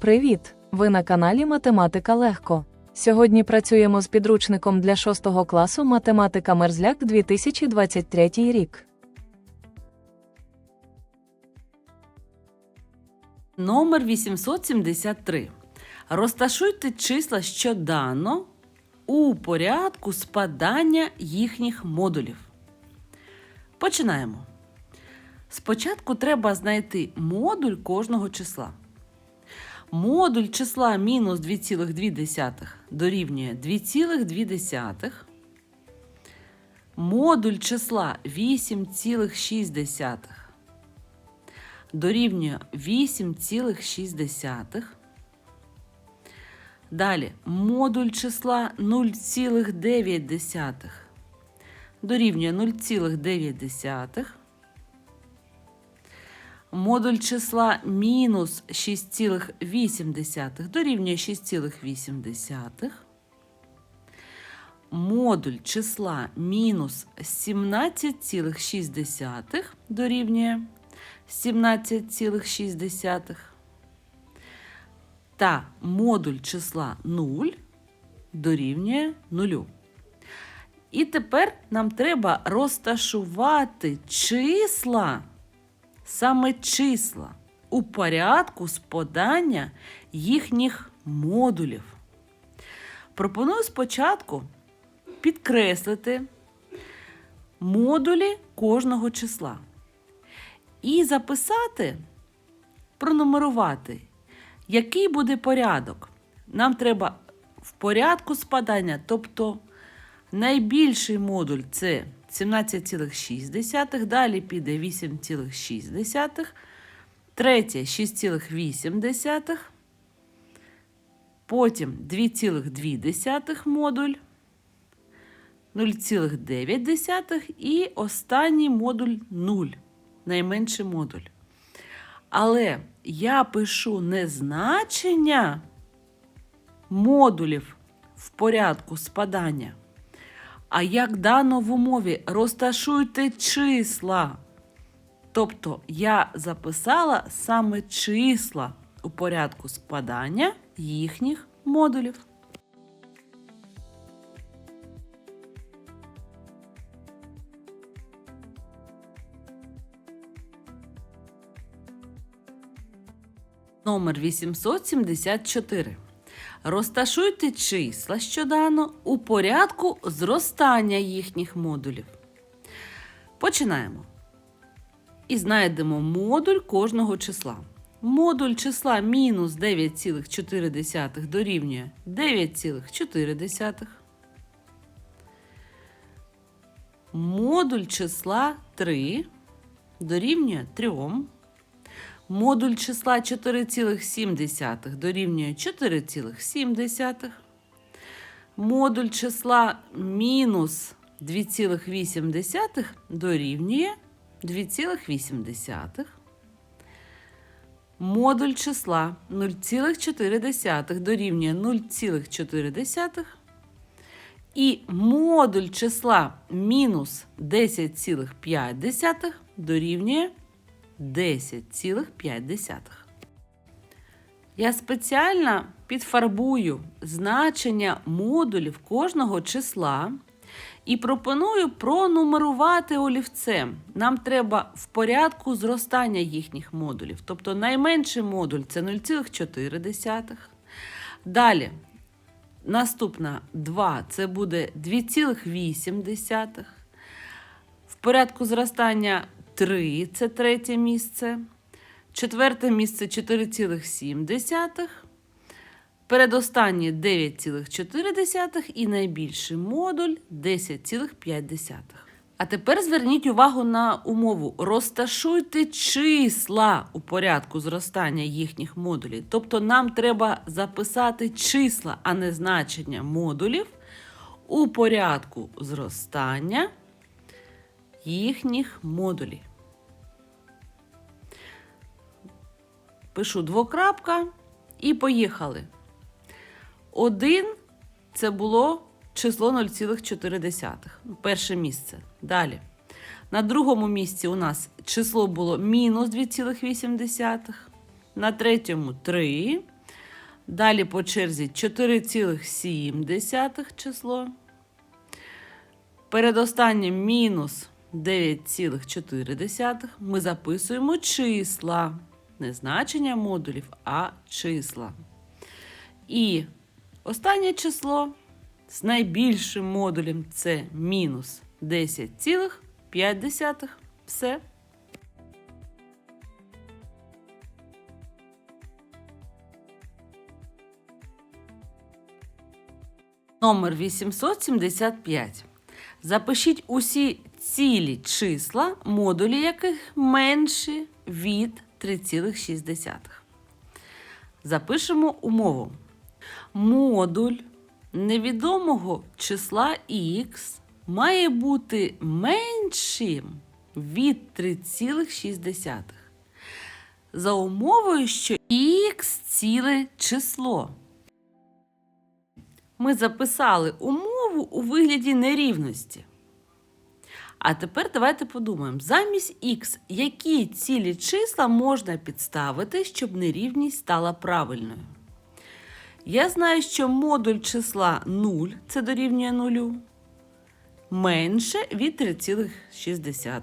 Привіт! Ви на каналі Математика Легко. Сьогодні працюємо з підручником для 6 класу Математика Мерзляк 2023 рік. Номер 873. Розташуйте числа щоденно у порядку спадання їхніх модулів. Починаємо. Спочатку треба знайти модуль кожного числа. Модуль числа мінус 2,2 дорівнює 2,2. Модуль числа 8,6 дорівнює 8,6. Далі модуль числа 0,9 дорівнює 0,9. Модуль числа мінус 6,8 дорівнює 6,8. Модуль числа мінус 17,6 дорівнює 17,6 та модуль числа 0 дорівнює 0. І тепер нам треба розташувати числа, саме числа, у порядку спадання їхніх модулів. Пропоную спочатку підкреслити модулі кожного числа і записати, пронумерувати, який буде порядок. Нам треба в порядку спадання, тобто найбільший модуль це 17,6, далі піде 8,6, третє 6,8, потім 2,2 модуль, 0,9 і останній модуль 0 найменший модуль. Але я пишу не значення модулів в порядку спадання, а як дано в умові розташуйте числа. Тобто я записала саме числа у порядку спадання їхніх модулів. Номер 874. Розташуйте числа, що дано, у порядку зростання їхніх модулів. Починаємо. І знайдемо модуль кожного числа. Модуль числа мінус 9,4 дорівнює 9,4. Модуль числа 3 дорівнює 3. Модуль числа 4,7 дорівнює 4,7. Модуль числа мінус 2,8 дорівнює 2,8. Модуль числа 0,4 дорівнює 0,4. І модуль числа мінус 10,5 дорівнює 10,5. Я спеціально підфарбую значення модулів кожного числа і пропоную пронумерувати олівцем. Нам треба в порядку зростання їхніх модулів. Тобто найменший модуль це 0,4. Далі, наступна 2 це буде 2,8. В порядку зростання 3 це третє місце. Четверте місце 4,7. Передостаннє 9,4 і найбільший модуль 10,5. А тепер зверніть увагу на умову. Розташуйте числа у порядку зростання їхніх модулів. Тобто нам треба записати числа, а не значення модулів у порядку зростання їхніх модулів. Пишу двокрапка і поїхали. Один це було число 0,4. Перше місце. Далі. На другому місці у нас число було мінус 2,8. На третьому 3. Далі по черзі 4,7 число. Перед останнім мінус 9,4. Ми записуємо числа. Не значення модулів, а числа. І останнє число з найбільшим модулем це мінус 10,5. Все. Номер 875. Запишіть усі цілі числа, модулі яких менші від 3,6. Запишемо умову. Модуль невідомого числа х має бути меншим від 3,6. За умовою, що х ціле число. Ми записали умову у вигляді нерівності. А тепер давайте подумаємо: замість х, які цілі числа можна підставити, щоб нерівність стала правильною. Я знаю, що модуль числа 0 це дорівнює 0, менше від 3,6.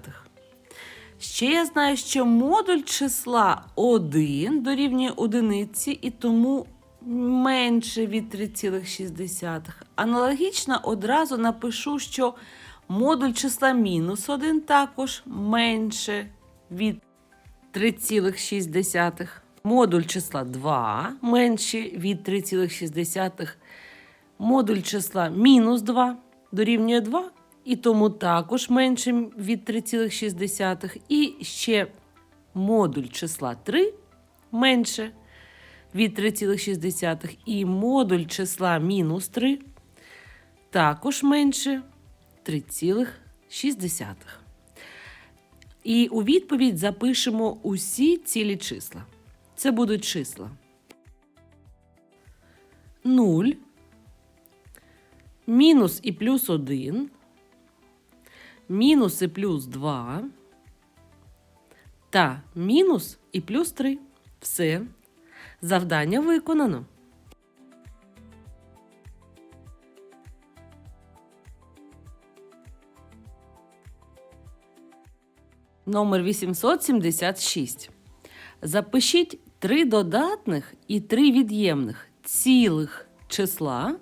Ще я знаю, що модуль числа 1 дорівнює 1 і тому менше від 3,6. Аналогічно одразу напишу, що модуль числа мінус 1 також менше від 3,6. Модуль числа 2 менше від 3,6. Модуль числа мінус 2 дорівнює 2, і тому також менше від 3,6. І ще модуль числа 3 менше від 3,6 і модуль числа мінус 3 також менше 3,6. І у відповідь запишемо усі цілі числа. Це будуть числа 0, мінус і плюс 1, мінус і плюс 2 та мінус і плюс 3. Все. Завдання виконано. Номер 876. Запишіть три додатних і три від'ємних цілих числа,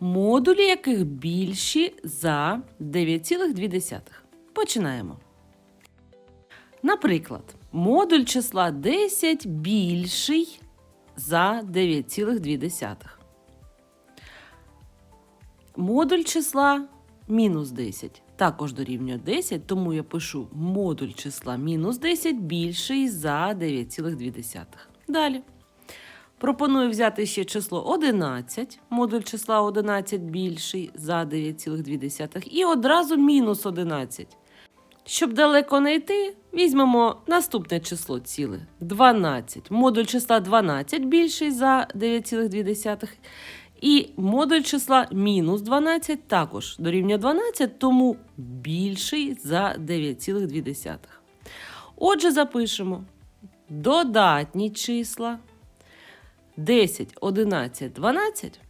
модулі яких більші за 9,2. Починаємо. Наприклад, модуль числа 10 більший за 9,2. Модуль числа мінус 10 також дорівнює 10, тому я пишу модуль числа мінус 10 більший за 9,2. Далі. Пропоную взяти ще число 11, модуль числа 11 більший за 9,2 і одразу мінус 11. Щоб далеко не йти, візьмемо наступне число ціле 12. Модуль числа 12 більший за 9,2. І модуль числа мінус 12 також дорівнює 12, тому більший за 9,2. Отже, запишемо додатні числа 10, 11, 12,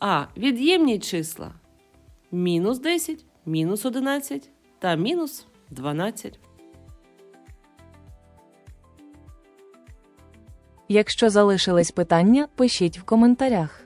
а від'ємні числа мінус 10, мінус 11 та мінус 12. Якщо залишились питання, пишіть в коментарях.